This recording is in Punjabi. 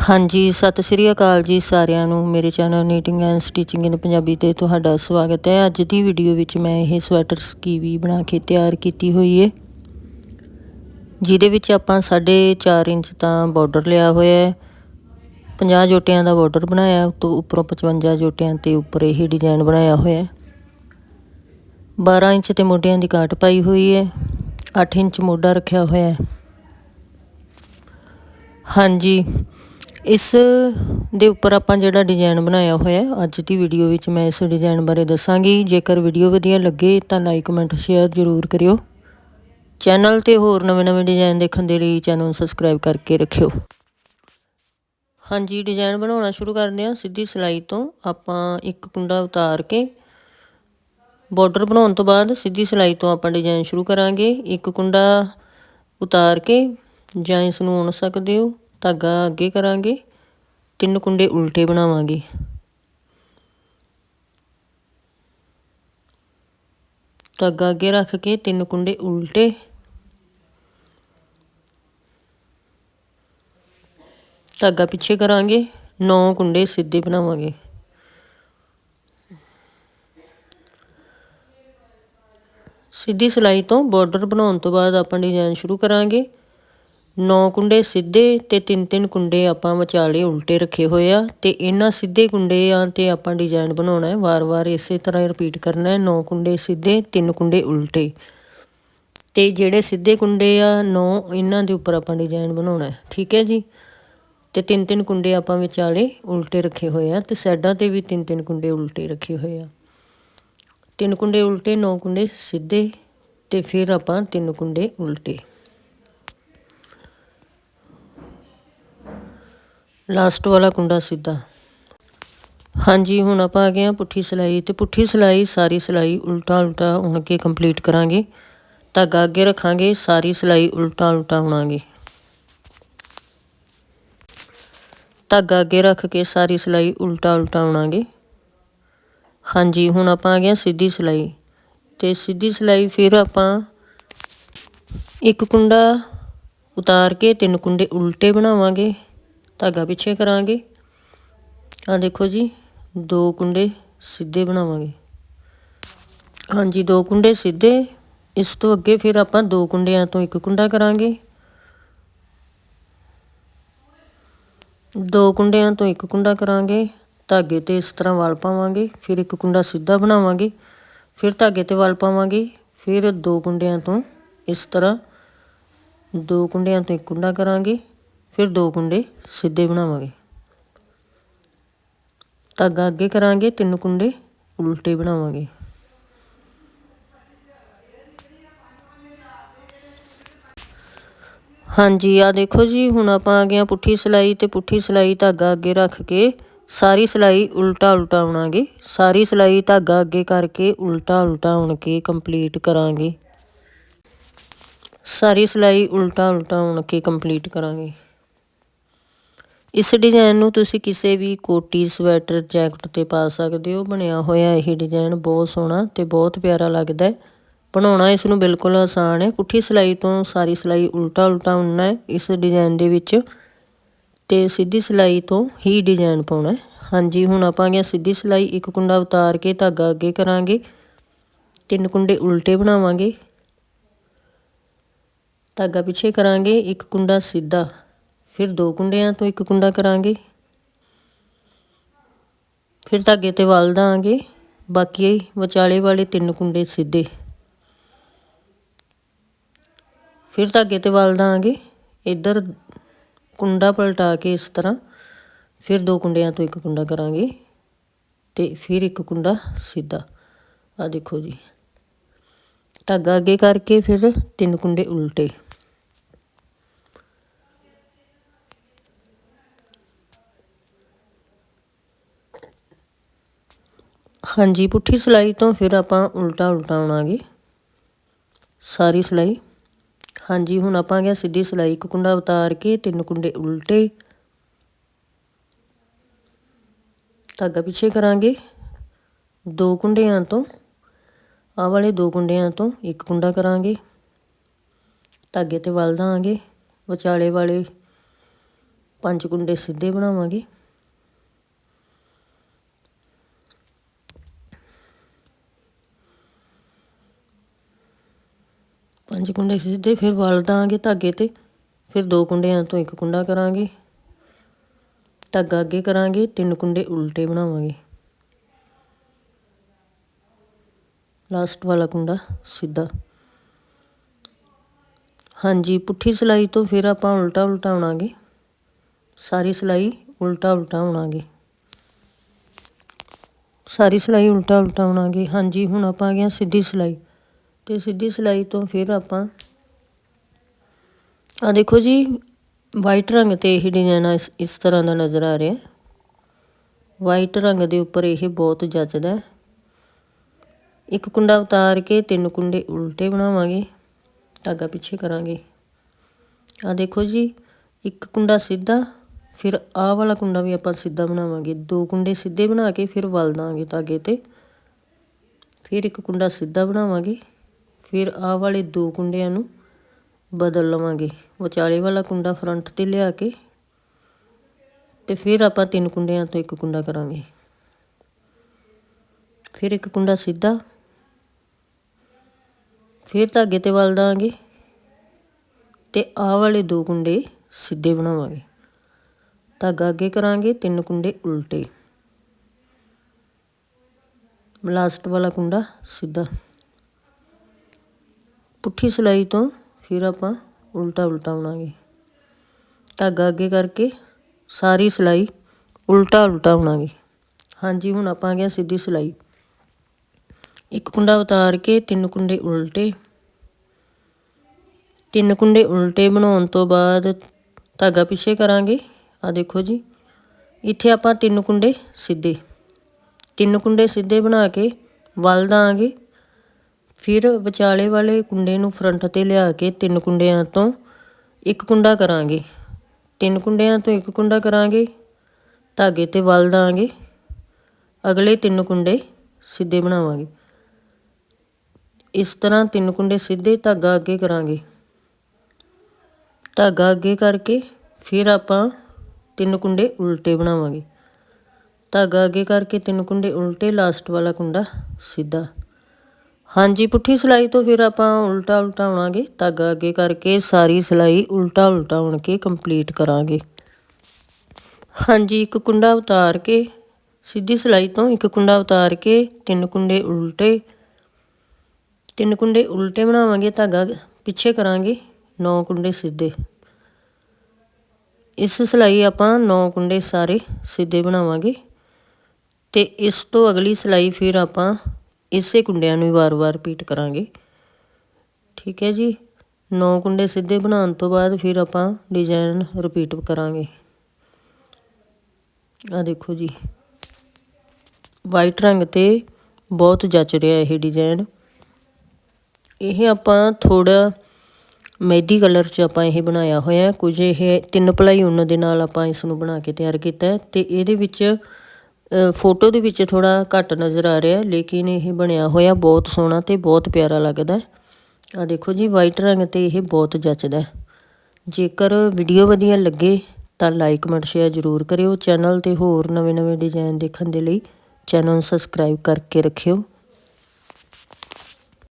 ਹਾਂਜੀ, ਸਤਿ ਸ਼੍ਰੀ ਅਕਾਲ ਜੀ ਸਾਰਿਆਂ ਨੂੰ। ਮੇਰੇ channel knitting and stitching in Punjabi ਤੇ ਤੁਹਾਡਾ ਸਵਾਗਤ ਹੈ। ਅੱਜ ਦੀ ਵੀਡੀਓ ਵਿੱਚ ਮੈਂ ਇਹ ਸਵੈਟਰ ਸਕੀਵੀ ਬਣਾ ਕੇ ਤਿਆਰ ਕੀਤੀ ਹੋਈ ਹੈ ਜਿਹਦੇ ਵਿੱਚ ਆਪਾਂ 4.5 ਇੰਚ ਤਾਂ ਬਾਰਡਰ ਲਿਆ ਹੋਇਆ ਹੈ। 50 ਜੋਟਿਆਂ ਦਾ ਬਾਰਡਰ ਬਣਾਇਆ ਤੋਂ ਉੱਪਰੋਂ 55 ਜੋਟਿਆਂ ਤੇ ਉੱਪਰ ਇਹ ਡਿਜ਼ਾਈਨ ਬਣਾਇਆ ਹੋਇਆ ਹੈ। 12 ਇੰਚ ਤੇ ਮੋਢਿਆਂ ਦੀ ਕਾਟ ਪਾਈ ਹੋਈ ਹੈ। 8 ਇੰਚ ਮੋਢਾ ਰੱਖਿਆ ਹੋਇਆ ਹੈ। ਹਾਂਜੀ ਇਸ ਦੇ ਉੱਪਰ ਆਪਾਂ ਜਿਹੜਾ ਡਿਜ਼ਾਈਨ ਬਣਾਇਆ ਹੋਇਆ ਅੱਜ ਦੀ ਵੀਡੀਓ ਵਿੱਚ ਮੈਂ ਇਸ ਡਿਜ਼ਾਈਨ ਬਾਰੇ ਦੱਸਾਂਗੀ। ਜੇਕਰ ਵੀਡੀਓ ਵਧੀਆ ਲੱਗੇ ਤਾਂ ਲਾਈਕ ਕਮੈਂਟ ਸ਼ੇਅਰ ਜ਼ਰੂਰ ਕਰਿਓ। ਚੈਨਲ ਤੇ ਹੋਰ ਨਵੇਂ-ਨਵੇਂ ਡਿਜ਼ਾਈਨ ਦੇਖਣ ਦੇ ਲਈ ਚੈਨਲ ਨੂੰ ਸਬਸਕ੍ਰਾਈਬ ਕਰਕੇ ਰੱਖਿਓ। ਹਾਂਜੀ ਡਿਜ਼ਾਈਨ ਬਣਾਉਣਾ ਸ਼ੁਰੂ ਕਰਦੇ ਹਾਂ। ਸਿੱਧੀ ਸਿਲਾਈ ਤੋਂ ਆਪਾਂ ਇੱਕ ਕੁੰਡਾ ਉਤਾਰ ਕੇ ਬਾਰਡਰ ਬਣਾਉਣ ਤੋਂ ਬਾਅਦ ਸਿੱਧੀ ਸਿਲਾਈ ਤੋਂ ਆਪਾਂ ਡਿਜ਼ਾਈਨ ਸ਼ੁਰੂ ਕਰਾਂਗੇ। ਇੱਕ ਕੁੰਡਾ ਉਤਾਰ ਕੇ ਜਾਂ ਇਸ ਨੂੰ ਉਣ ਸਕਦੇ ਹੋ। ਧਾਗਾ ਅੱਗੇ ਕਰਾਂਗੇ, ਤਿੰਨ ਕੁੰਡੇ ਉਲਟੇ ਬਣਾਵਾਂਗੇ। ਧਾਗਾ ਅੱਗੇ ਰੱਖ ਕੇ ਤਿੰਨ ਕੁੰਡੇ ਉਲਟੇ। ਧਾਗਾ ਪਿੱਛੇ ਕਰਾਂਗੇ 9 ਕੁੰਡੇ ਸਿੱਧੇ ਬਣਾਵਾਂਗੇ। ਸਿੱਧੀ ਸਲਾਈ ਤੋਂ ਬਾਰਡਰ ਬਣਾਉਣ ਤੋਂ ਬਾਅਦ ਆਪਾਂ ਡਿਜ਼ਾਈਨ ਸ਼ੁਰੂ ਕਰਾਂਗੇ। 9 ਕੁੰਡੇ ਸਿੱਧੇ ਤੇ ਤਿੰਨ ਤਿੰਨ ਕੁੰਡੇ ਆਪਾਂ ਵਿਚਾਲੇ ਉਲਟੇ ਰੱਖੇ ਹੋਏ ਆ ਤੇ ਇਹਨਾਂ ਸਿੱਧੇ ਕੁੰਡਿਆਂ ਤੇ ਆਪਾਂ ਡਿਜ਼ਾਈਨ ਬਣਾਉਣਾ ਹੈ। ਵਾਰ-ਵਾਰ ਇਸੇ ਤਰ੍ਹਾਂ ਰਿਪੀਟ ਕਰਨਾ ਹੈ। 9 ਕੁੰਡੇ ਸਿੱਧੇ, ਤਿੰਨ ਕੁੰਡੇ ਉਲਟੇ। ਤੇ ਜਿਹੜੇ ਸਿੱਧੇ ਕੁੰਡੇ ਆ 9 ਇਹਨਾਂ ਦੇ ਉੱਪਰ ਆਪਾਂ ਡਿਜ਼ਾਈਨ ਬਣਾਉਣਾ ਹੈ। ਠੀਕ ਹੈ ਜੀ? ਤੇ ਤਿੰਨ ਤਿੰਨ ਕੁੰਡੇ ਆਪਾਂ ਵਿਚਾਲੇ ਉਲਟੇ ਰੱਖੇ ਹੋਏ ਆ ਤੇ ਸਾਈਡਾਂ ਤੇ ਵੀ ਤਿੰਨ ਤਿੰਨ ਕੁੰਡੇ ਉਲਟੇ ਰੱਖੇ ਹੋਏ ਆ। ਤਿੰਨ ਕੁੰਡੇ ਉਲਟੇ 9 ਕੁੰਡੇ ਸਿੱਧੇ ਤੇ ਫਿਰ ਆਪਾਂ ਤਿੰਨ ਕੁੰਡੇ ਉਲਟੇ। ਲਾਸਟ ਵਾਲਾ ਕੁੰਡਾ ਸਿੱਧਾ। ਹਾਂਜੀ, ਹੁਣ ਆਪਾਂ ਆ ਗਏ ਆ ਪੁੱਠੀ ਸਿਲਾਈ ਤੇ ਪੁੱਠੀ ਸਿਲਾਈ, ਸਾਰੀ ਸਿਲਾਈ ਉਲਟਾ ਉਲਟਾ ਉਣ ਕੇ ਕੰਪਲੀਟ ਕਰਾਂਗੇ। ਧਾਗਾ ਅੱਗੇ ਰੱਖਾਂਗੇ, ਸਾਰੀ ਸਿਲਾਈ ਉਲਟਾ ਉਲਟਾ ਉਣਾਂਗੇ ਧਾਗਾ ਅੱਗੇ ਰੱਖ ਕੇ ਸਾਰੀ ਸਿਲਾਈ ਉਲਟਾ ਉਲਟਾ ਉਣਾਂਗੇ ਹਾਂਜੀ, ਹੁਣ ਆਪਾਂ ਆ ਗਏ ਸਿੱਧੀ ਸਿਲਾਈ। ਤੇ ਸਿੱਧੀ ਸਿਲਾਈ ਫਿਰ ਆਪਾਂ ਇੱਕ ਕੁੰਡਾ ਉਤਾਰ ਕੇ ਤਿੰਨ ਕੁੰਡੇ ਉਲਟੇ ਬਣਾਵਾਂਗੇ। ਧਾਗਾ ਪਿੱਛੇ ਕਰਾਂਗੇ। ਆ ਦੇਖੋ ਜੀ, ਦੋ ਕੁੰਡੇ ਸਿੱਧੇ ਬਣਾਵਾਂਗੇ। ਹਾਂਜੀ, ਦੋ ਕੁੰਡੇ ਸਿੱਧੇ। ਇਸ ਤੋਂ ਅੱਗੇ ਫਿਰ ਆਪਾਂ ਦੋ ਕੁੰਡਿਆਂ ਤੋਂ ਇੱਕ ਕੁੰਡਾ ਕਰਾਂਗੇ। ਦੋ ਕੁੰਡਿਆਂ ਤੋਂ ਇੱਕ ਕੁੰਡਾ ਕਰਾਂਗੇ। ਧਾਗੇ ਤੇ ਇਸ ਤਰ੍ਹਾਂ ਵਲ ਪਾਵਾਂਗੇ, ਫਿਰ ਇੱਕ ਕੁੰਡਾ ਸਿੱਧਾ ਬਣਾਵਾਂਗੇ, ਫਿਰ ਧਾਗੇ ਤੇ ਵਲ ਪਾਵਾਂਗੇ, ਫਿਰ ਦੋ ਕੁੰਡਿਆਂ ਤੋਂ ਇਸ ਤਰ੍ਹਾਂ ਦੋ ਕੁੰਡਿਆਂ ਤੋਂ ਇੱਕ ਕੁੰਡਾ ਕਰਾਂਗੇ। ਫਿਰ ਦੋ ਕੁੰਡੇ ਸਿੱਧੇ ਬਣਾਵਾਂਗੇ। ਧਾਗਾ ਅੱਗੇ ਕਰਾਂਗੇ, ਤਿੰਨ ਕੁੰਡੇ ਉਲਟੇ ਬਣਾਵਾਂਗੇ। ਹਾਂਜੀ ਆ ਦੇਖੋ ਜੀ, ਹੁਣ ਆਪਾਂ ਆ ਗਏ ਪੁੱਠੀ ਸਲਾਈ ਤੇ ਪੁੱਠੀ ਸਲਾਈ ਧਾਗਾ ਅੱਗੇ ਰੱਖ ਕੇ ਸਾਰੀ ਸਲਾਈ ਉਲਟਾ ਉਲਟਾ ਉਣਾਂਗੇ ਸਾਰੀ ਸਲਾਈ ਧਾਗਾ ਅੱਗੇ ਕਰਕੇ ਉਲਟਾ ਉਲਟਾ ਆਉਣ ਕੇ ਕੰਪਲੀਟ ਕਰਾਂਗੇ। ਸਾਰੀ ਸਲਾਈ ਉਲਟਾ ਉਲਟਾ ਆਉਣ ਕੇ ਕੰਪਲੀਟ ਕਰਾਂਗੇ। ਇਸ ਡਿਜ਼ਾਈਨ ਨੂੰ ਤੁਸੀਂ ਕਿਸੇ ਵੀ ਕੋਟੀ ਸਵੈਟਰ ਜੈਕਟ ਤੇ ਪਾ ਸਕਦੇ ਹੋ। ਬਣਿਆ ਹੋਇਆ ਇਹ ਡਿਜ਼ਾਈਨ ਬਹੁਤ ਸੋਹਣਾ ਤੇ ਬਹੁਤ ਪਿਆਰਾ ਲੱਗਦਾ ਹੈ। ਬਣਾਉਣਾ ਇਸ ਨੂੰ ਬਿਲਕੁਲ ਆਸਾਨ ਹੈ। ਪੁੱਠੀ ਸਿਲਾਈ ਤੋਂ ਸਾਰੀ ਸਿਲਾਈ ਉਲਟਾ ਉਲਟਾ ਉਣਨਾ ਹੈ ਇਸ ਡਿਜ਼ਾਈਨ ਦੇ ਵਿੱਚ ਤੇ ਸਿੱਧੀ ਸਿਲਾਈ ਤੋਂ ਹੀ ਡਿਜ਼ਾਈਨ ਪਾਉਣਾ ਹਾਂਜੀ, ਹੁਣ ਆਪਾਂ ਗਿਆ ਸਿੱਧੀ ਸਿਲਾਈ ਇੱਕ ਕੁੰਡਾ ਉਤਾਰ ਕੇ ਧਾਗਾ ਅੱਗੇ ਕਰਾਂਗੇ। ਤਿੰਨ ਕੁੰਡੇ ਉਲਟੇ ਬਣਾਵਾਂਗੇ। ਧਾਗਾ ਪਿੱਛੇ ਕਰਾਂਗੇ, ਇੱਕ ਕੁੰਡਾ ਸਿੱਧਾ। ਫਿਰ ਦੋ ਕੁੰਡਿਆਂ ਤੋਂ ਇੱਕ ਕੁੰਡਾ ਕਰਾਂਗੇ। ਫਿਰ ਧਾਗੇ ਤੇ ਵਲ ਦਾਂਗੇ। ਬਾਕੀ ਵਿਚਾਲੇ ਵਾਲੇ ਤਿੰਨ ਕੁੰਡੇ ਸਿੱਧੇ। ਫਿਰ ਧਾਗੇ ਤੇ ਵਲ ਦਾਂਗੇ। ਇੱਧਰ ਕੁੰਡਾ ਪਲਟਾ ਕੇ ਇਸ ਤਰ੍ਹਾਂ ਫਿਰ ਦੋ ਕੁੰਡਿਆਂ ਤੋਂ ਇੱਕ ਕੁੰਡਾ ਕਰਾਂਗੇ ਤੇ ਫਿਰ ਇੱਕ ਕੁੰਡਾ ਸਿੱਧਾ। ਆ ਦੇਖੋ ਜੀ। ਧਾਗਾ ਅੱਗੇ ਕਰਕੇ ਫਿਰ ਤਿੰਨ ਕੁੰਡੇ ਉਲਟੇ। ਹਾਂਜੀ, ਪੁੱਠੀ ਸਲਾਈ ਤੋਂ ਫਿਰ ਆਪਾਂ ਉਲਟਾ ਉਲਟਾ ਆਉਣਾਗੇ ਸਾਰੀ ਸਲਾਈ। ਹਾਂਜੀ, ਹੁਣ ਆਪਾਂ ਗਿਆ ਸਿੱਧੀ ਸਲਾਈ, ਇੱਕ ਕੁੰਡਾ ਉਤਾਰ ਕੇ ਤਿੰਨ ਕੁੰਡੇ ਉਲਟੇ। ਧਾਗਾ ਪਿੱਛੇ ਕਰਾਂਗੇ, ਦੋ ਕੁੰਡਿਆਂ ਤੋਂ। ਆਹ ਵਾਲੇ ਦੋ ਕੁੰਡਿਆਂ ਤੋਂ ਇੱਕ ਕੁੰਡਾ ਕਰਾਂਗੇ। ਧਾਗੇ ਤੇ ਵਲ ਦਾਂਗੇ ਵਿਚਾਲੇ ਵਾਲੇ ਪੰਜ ਕੁੰਡੇ ਸਿੱਧੇ ਬਣਾਵਾਂਗੇ। ਪੰਜ ਕੁੰਡੇ ਸਿੱਧੇ, ਫਿਰ ਵਲ ਦਾਂਗੇ ਧਾਗੇ ਤੇ, ਫਿਰ ਦੋ ਕੁੰਡਿਆਂ ਤੋਂ ਇੱਕ ਕੁੰਡਾ ਕਰਾਂਗੇ। ਧਾਗਾ ਅੱਗੇ ਕਰਾਂਗੇ, ਤਿੰਨ ਕੁੰਡੇ ਉਲਟੇ ਬਣਾਵਾਂਗੇ। ਲਾਸਟ ਵਾਲਾ ਕੁੰਡਾ ਸਿੱਧਾ। ਹਾਂਜੀ, ਪੁੱਠੀ ਸਿਲਾਈ ਤੋਂ ਫਿਰ ਆਪਾਂ ਉਲਟਾ ਉਲਟਾ ਉਣਾਂਗੇ ਸਾਰੀ ਸਿਲਾਈ ਉਲਟਾ ਉਲਟਾ ਉਣਾਂਗੇ ਸਾਰੀ ਸਿਲਾਈ ਉਲਟਾ ਉਲਟਾ ਉਣਾਂਗੇ ਹਾਂਜੀ, ਹੁਣ ਆਪਾਂ ਆ ਗਏ ਸਿੱਧੀ ਸਿਲਾਈ। ਤੇ ਸਿੱਧੀ ਸਿਲਾਈ ਤੋਂ ਫਿਰ ਆਪਾਂ ਆ ਦੇਖੋ ਜੀ ਵਾਈਟ ਰੰਗ ਤੇ ਇਹ ਡਿਜ਼ਾਈਨ ਇਸ ਤਰ੍ਹਾਂ ਦਾ ਨਜ਼ਰ ਆ ਰਿਹਾ। ਵਾਈਟ ਰੰਗ ਦੇ ਉੱਪਰ ਇਹ ਬਹੁਤ ਜੱਚਦਾ ਇੱਕ ਕੁੰਡਾ ਉਤਾਰ ਕੇ ਤਿੰਨ ਕੁੰਡੇ ਉਲਟੇ ਬਣਾਵਾਂਗੇ, ਧਾਗਾ ਪਿੱਛੇ ਕਰਾਂਗੇ। ਆ ਦੇਖੋ ਜੀ, ਇੱਕ ਕੁੰਡਾ ਸਿੱਧਾ, ਫਿਰ ਆਹ ਵਾਲਾ ਕੁੰਡਾ ਵੀ ਆਪਾਂ ਸਿੱਧਾ ਬਣਾਵਾਂਗੇ। ਦੋ ਕੁੰਡੇ ਸਿੱਧੇ ਬਣਾ ਕੇ ਫਿਰ ਵਲ ਦਾਂਗੇ ਧਾਗੇ ਤੇ। ਫਿਰ ਇੱਕ ਕੁੰਡਾ ਸਿੱਧਾ ਬਣਾਵਾਂਗੇ। ਫਿਰ ਆਹ ਵਾਲੇ ਦੋ ਕੁੰਡਿਆਂ ਨੂੰ ਬਦਲ ਲਵਾਂਗੇ। ਵਿਚਾਲੇ ਵਾਲਾ ਕੁੰਡਾ ਫਰੰਟ ਤੇ ਲਿਆ ਕੇ ਤੇ ਫਿਰ ਆਪਾਂ ਤਿੰਨ ਕੁੰਡਿਆਂ ਤੋਂ ਇੱਕ ਕੁੰਡਾ ਕਰਾਂਗੇ। ਫਿਰ ਇੱਕ ਕੁੰਡਾ ਸਿੱਧਾ। ਫਿਰ ਧਾਗੇ ਤੇ ਵਲ ਦਾਂਗੇ ਤੇ ਆਹ ਵਾਲੇ ਦੋ ਕੁੰਡੇ ਸਿੱਧੇ ਬਣਾਵਾਂਗੇ। ਧਾਗਾ ਅੱਗੇ ਕਰਾਂਗੇ ਤਿੰਨ ਕੁੰਡੇ ਉਲਟੇ। ਲਾਸਟ ਵਾਲਾ ਕੁੰਡਾ ਸਿੱਧਾ। ਪੁੱਠੀ ਸਿਲਾਈ ਤੋਂ ਫਿਰ ਆਪਾਂ ਉਲਟਾ ਉਲਟਾ ਉਣਾਂਗੇ ਧਾਗਾ ਅੱਗੇ ਕਰਕੇ ਸਾਰੀ ਸਿਲਾਈ ਉਲਟਾ ਉਲਟਾ ਉਣਾਂਗੇ ਹਾਂਜੀ, ਹੁਣ ਆਪਾਂ ਆ ਗਿਆ ਸਿੱਧੀ ਸਿਲਾਈ। ਇੱਕ ਕੁੰਡਾ ਉਤਾਰ ਕੇ ਤਿੰਨ ਕੁੰਡੇ ਉਲਟੇ। ਤਿੰਨ ਕੁੰਡੇ ਉਲਟੇ ਬਣਾਉਣ ਤੋਂ ਬਾਅਦ ਧਾਗਾ ਪਿੱਛੇ ਕਰਾਂਗੇ। ਆ ਦੇਖੋ ਜੀ, ਇੱਥੇ ਆਪਾਂ ਤਿੰਨ ਕੁੰਡੇ ਸਿੱਧੇ। ਤਿੰਨ ਕੁੰਡੇ ਸਿੱਧੇ ਬਣਾ ਕੇ ਵਲ ਦਾਂਗੇ। ਫਿਰ ਵਿਚਾਲੇ ਵਾਲੇ ਕੁੰਡੇ ਨੂੰ ਫਰੰਟ ਤੇ ਲਿਆ ਕੇ ਤਿੰਨ ਕੁੰਡਿਆਂ ਤੋਂ ਇੱਕ ਕੁੰਡਾ ਕਰਾਂਗੇ। ਤਿੰਨ ਕੁੰਡਿਆਂ ਤੋਂ ਇੱਕ ਕੁੰਡਾ ਕਰਾਂਗੇ, ਧਾਗੇ ਤੇ ਵਲ ਦਾਂਗੇ। ਅਗਲੇ ਤਿੰਨ ਕੁੰਡੇ ਸਿੱਧੇ ਬਣਾਵਾਂਗੇ। ਇਸ ਤਰ੍ਹਾਂ ਤਿੰਨ ਕੁੰਡੇ ਸਿੱਧੇ ਧਾਗਾ ਅੱਗੇ ਕਰਾਂਗੇ। ਧਾਗਾ ਅੱਗੇ ਕਰਕੇ ਫਿਰ ਆਪਾਂ ਤਿੰਨ ਕੁੰਡੇ ਉਲਟੇ ਬਣਾਵਾਂਗੇ। ਧਾਗਾ ਅੱਗੇ ਕਰਕੇ ਤਿੰਨ ਕੁੰਡੇ ਉਲਟੇ, ਲਾਸਟ ਵਾਲਾ ਕੁੰਡਾ ਸਿੱਧਾ। ਹਾਂਜੀ, ਪੁੱਠੀ ਸਿਲਾਈ ਤੋਂ ਫਿਰ ਆਪਾਂ ਉਲਟਾ ਉਲਟਾ ਉਣਾਂਗੇ ਧਾਗਾ ਅੱਗੇ ਕਰਕੇ ਸਾਰੀ ਸਿਲਾਈ ਉਲਟਾ ਉਲਟਾ ਉਣ ਕੇ ਕੰਪਲੀਟ ਕਰਾਂਗੇ। ਹਾਂਜੀ, ਇੱਕ ਕੁੰਡਾ ਉਤਾਰ ਕੇ, ਸਿੱਧੀ ਸਿਲਾਈ ਤੋਂ ਇੱਕ ਕੁੰਡਾ ਉਤਾਰ ਕੇ, ਤਿੰਨ ਕੁੰਡੇ ਉਲਟੇ, ਤਿੰਨ ਕੁੰਡੇ ਉਲਟੇ ਬਣਾਵਾਂਗੇ, ਧਾਗਾ ਪਿੱਛੇ ਕਰਾਂਗੇ 9 ਕੁੰਡੇ ਸਿੱਧੇ। ਇਸ ਸਿਲਾਈ ਆਪਾਂ 9 ਕੁੰਡੇ ਸਾਰੇ ਸਿੱਧੇ ਬਣਾਵਾਂਗੇ। ਤੇ ਇਸ ਤੋਂ ਅਗਲੀ ਸਿਲਾਈ ਫਿਰ ਆਪਾਂ ਇਸੇ ਕੁੰਡਿਆਂ ਨੂੰ ਵਾਰ-ਵਾਰ ਰਿਪੀਟ ਕਰਾਂਗੇ। ਠੀਕ ਹੈ ਜੀ? 9 ਕੁੰਡੇ ਸਿੱਧੇ ਬਣਾਉਣ ਤੋਂ ਬਾਅਦ ਫਿਰ ਆਪਾਂ ਡਿਜ਼ਾਈਨ ਰਿਪੀਟ ਕਰਾਂਗੇ। ਆ ਦੇਖੋ ਜੀ। ਵਾਈਟ ਰੰਗ ਤੇ ਬਹੁਤ ਜੱਚ ਰਿਹਾ ਇਹ ਡਿਜ਼ਾਈਨ ਇਹ ਆਪਾਂ ਥੋੜਾ ਮਹਿੰਦੀ ਕਲਰ 'ਚ ਆਪਾਂ ਇਹ ਬਣਾਇਆ ਹੋਇਆ ਕੁਝ ਇਹ ਤਿੰਨ ਪਲਾਈ ਉਹਨਾਂ ਦੇ ਨਾਲ ਆਪਾਂ ਇਸ ਨੂੰ ਬਣਾ ਕੇ ਤਿਆਰ ਕੀਤਾ ਤੇ ਇਹਦੇ ਵਿੱਚ ਫੋਟੋ ਦੇ ਵਿੱਚ ਥੋੜਾ ਘੱਟ ਨਜ਼ਰ ਆ ਰਿਹਾ, ਲੇਕਿਨ ਇਹ ਬਣਿਆ ਹੋਇਆ ਬਹੁਤ ਸੋਹਣਾ ਤੇ ਬਹੁਤ ਪਿਆਰਾ ਲੱਗਦਾ ਆ ਦੇਖੋ ਜੀ ਵਾਈਟ ਰੰਗ ਤੇ ਇਹ ਬਹੁਤ ਜੱਚਦਾ ਜੇਕਰ ਵੀਡੀਓ ਵਧੀਆ ਲੱਗੇ ਤਾਂ ਲਾਈਕ ਕਮੈਂਟ ਸ਼ੇਅਰ ਜ਼ਰੂਰ ਕਰਿਓ। ਚੈਨਲ ਤੇ ਹੋਰ ਨਵੇਂ-ਨਵੇਂ ਡਿਜ਼ਾਈਨ ਦੇਖਣ ਦੇ ਲਈ ਚੈਨਲ ਨੂੰ ਸਬਸਕ੍ਰਾਈਬ ਕਰਕੇ ਰੱਖਿਓ।